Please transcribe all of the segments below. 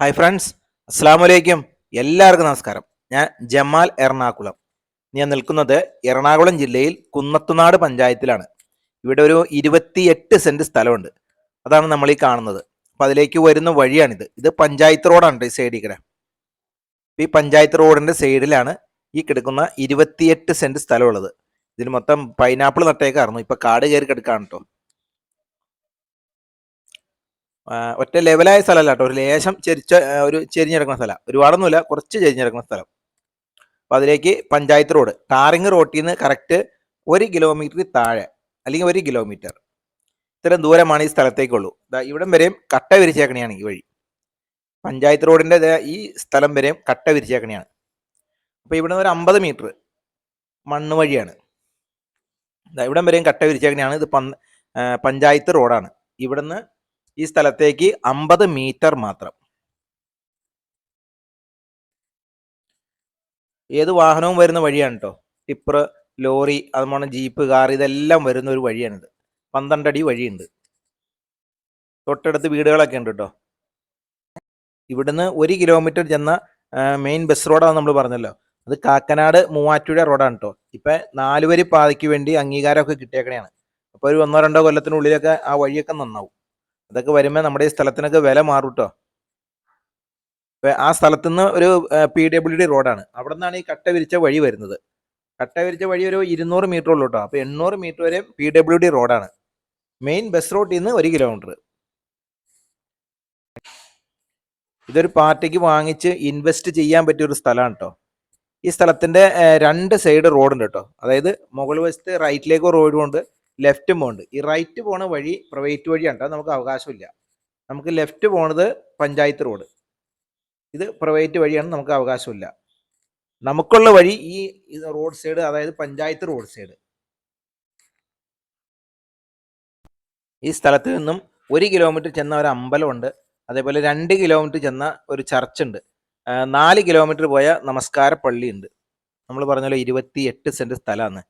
Hi friends അസ്സാം വലൈക്കും എല്ലാവർക്കും നമസ്കാരം. ഞാൻ ജമാൽ എറണാകുളം. ഞാൻ നിൽക്കുന്നത് എറണാകുളം ജില്ലയിൽ കുന്നത്തുനാട് പഞ്ചായത്തിലാണ്. ഇവിടെ ഒരു ഇരുപത്തിയെട്ട് സെന്റ് സ്ഥലമുണ്ട്. അതാണ് നമ്മൾ ഈ കാണുന്നത്. അപ്പം അതിലേക്ക് വരുന്ന വഴിയാണിത്. ഇത് പഞ്ചായത്ത് റോഡാണ് ഈ സൈഡിൽ കൂടെ ഈ പഞ്ചായത്ത് റോഡിന്റെ സൈഡിലാണ് ഈ കിടക്കുന്ന ഇരുപത്തിയെട്ട് സെന്റ് സ്ഥലമുള്ളത്. ഇതിന് മൊത്തം പൈനാപ്പിൾ നട്ടേക്കായിരുന്നു. ഇപ്പോൾ കാട് കയറി കിടക്കാണ് കേട്ടോ ഒറ്റ ലെവലായ സ്ഥലമല്ല കേട്ടോ. ഒരു ലേശം ചെരിച്ച ഒരു ചെരിഞ്ഞിടക്കുന്ന സ്ഥലം. ഒരുപാടൊന്നുമില്ല കുറച്ച് ചെരിഞ്ഞിടക്കുന്ന സ്ഥലം. അപ്പോൾ അതിലേക്ക് പഞ്ചായത്ത് റോഡ് ടാറിങ് റോട്ടിൽ നിന്ന് കറക്റ്റ് ഒരു കിലോമീറ്റർ താഴെ അല്ലെങ്കിൽ ഒരു കിലോമീറ്റർ ഇത്രയും ദൂരമാണ് ഈ സ്ഥലത്തേക്കുള്ളൂ. ഇവിടം വരെയും കട്ട വിരിച്ചേക്കണിയാണ് ഈ വഴി. പഞ്ചായത്ത് റോഡിന്റെ ഈ സ്ഥലം വരെയും കട്ട വിരിച്ചേക്കണിയാണ്. അപ്പോൾ ഇവിടെ ഒരു അമ്പത് മീറ്റർ മണ്ണ് വഴിയാണ്. ഇവിടം വരെയും കട്ട വിരിച്ചേക്കണിയാണ്. ഇത് പഞ്ചായത്ത് റോഡാണ് ഇവിടുന്ന് ഈ സ്ഥലത്തേക്ക് അമ്പത് മീറ്റർ മാത്രം. ഏത് വാഹനവും വരുന്ന വഴിയാണ് കേട്ടോ ടിപ്പർ ലോറി അതുപോലെ ജീപ്പ് കാർ ഇതെല്ലാം വരുന്ന ഒരു വഴിയാണിത്. പന്ത്രണ്ട് അടി വഴിയുണ്ട്. തൊട്ടടുത്ത് വീടുകളൊക്കെ ഉണ്ട് കേട്ടോ ഇവിടുന്ന് ഒരു കിലോമീറ്റർ ചെന്ന മെയിൻ ബസ് റോഡാണ് നമ്മൾ പറഞ്ഞല്ലോ. അത് കാക്കനാട് മൂവാറ്റുപുഴ റോഡാണ് കേട്ടോ ഇപ്പം നാലുവരി പാതയ്ക്ക് വേണ്ടി അംഗീകാരമൊക്കെ കിട്ടിയേക്കണെയാണ്. അപ്പോൾ ഒരു ഒന്നോ രണ്ടോ കൊല്ലത്തിനുള്ളിലൊക്കെ ആ വഴിയൊക്കെ നന്നാവും. അതൊക്കെ വരുമ്പോൾ നമ്മുടെ ഈ സ്ഥലത്തിനൊക്കെ വില മാറും കേട്ടോ ആ സ്ഥലത്തു നിന്ന് ഒരു പി ഡബ്ല്യു ഡി റോഡാണ്. അവിടെ നിന്നാണ് ഈ കട്ട വിരിച്ച വഴി വരുന്നത്. കട്ട വിരിച്ച വഴി ഒരു ഇരുന്നൂറ് മീറ്റർ ഉള്ളൂ കേട്ടോ അപ്പോൾ എണ്ണൂറ് മീറ്റർ വരെ പി ഡബ്ല്യു ഡി റോഡാണ്. മെയിൻ ബസ് റോട്ടിൽ നിന്ന് ഒരു കിലോമീറ്റർ ഇതൊരു പാർട്ടിക്ക് വാങ്ങിച്ച് ഇൻവെസ്റ്റ് ചെയ്യാൻ പറ്റിയ ഒരു സ്ഥലമാണ് കേട്ടോ ഈ സ്ഥലത്തിന്റെ രണ്ട് സൈഡ് റോഡുണ്ട് കേട്ടോ അതായത് മുകൾ വശത്ത് റൈറ്റിലേക്കോ റോഡും ഉണ്ട് ലെഫ്റ്റും പോകുന്നുണ്ട് ഈ റൈറ്റ് പോണ വഴി പ്രൈവറ്റ് വഴിയാണ് കേട്ടോ നമുക്ക് അവകാശമില്ല. നമുക്ക് ലെഫ്റ്റ് പോണത് പഞ്ചായത്ത് റോഡ് ഇത് പ്രൈവറ്റ് വഴിയാണ് നമുക്ക് അവകാശമില്ല. നമുക്കുള്ള വഴി ഈ റോഡ് സൈഡ് അതായത് പഞ്ചായത്ത് റോഡ് സൈഡ് ഈ സ്ഥലത്ത് നിന്നും ഒരു കിലോമീറ്റർ ചെന്ന ഒരു അമ്പലമുണ്ട്. അതേപോലെ രണ്ട് കിലോമീറ്റർ ചെന്ന ഒരു ചർച്ച് ഉണ്ട്. ആ, നാല് കിലോമീറ്റർ പോയ നമസ്കാര പള്ളി ഉണ്ട് നമ്മൾ പറഞ്ഞല്ലോ ഇരുപത്തി എട്ട് സെന്റ് സ്ഥലമാണ്.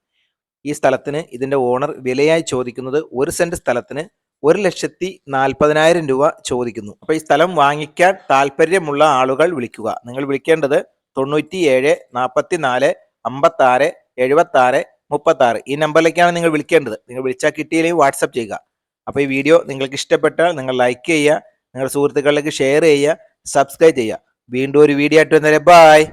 ഈ സ്ഥലത്തിന് ഇതിന്റെ ഓണർ വിലയായി ചോദിക്കുന്നത് ഒരു സെന്റ് സ്ഥലത്തിന് ഒരു ലക്ഷത്തി നാൽപ്പതിനായിരം രൂപ ചോദിക്കുന്നു. അപ്പോൾ ഈ സ്ഥലം വാങ്ങിക്കാൻ താല്പര്യമുള്ള ആളുകൾ വിളിക്കുക. നിങ്ങൾ വിളിക്കേണ്ടത് തൊണ്ണൂറ്റി ഏഴ് നാൽപ്പത്തി നാല് അമ്പത്തി ആറ് എഴുപത്തി ആറ് മുപ്പത്തി ആറ് ഈ നമ്പറിലേക്കാണ് നിങ്ങൾ വിളിക്കേണ്ടത്. നിങ്ങൾ വിളിച്ചാൽ കിട്ടിയില്ലെങ്കിൽ വാട്സപ്പ് ചെയ്യുക. അപ്പോൾ ഈ വീഡിയോ നിങ്ങൾക്ക് ഇഷ്ടപ്പെട്ടാൽ നിങ്ങൾ ലൈക്ക് ചെയ്യുക. നിങ്ങളുടെ സുഹൃത്തുക്കളിലേക്ക് ഷെയർ ചെയ്യുക. സബ്സ്ക്രൈബ് ചെയ്യുക. വീണ്ടും ഒരു വീഡിയോ ആയിട്ട് വന്നേരെ ബായ്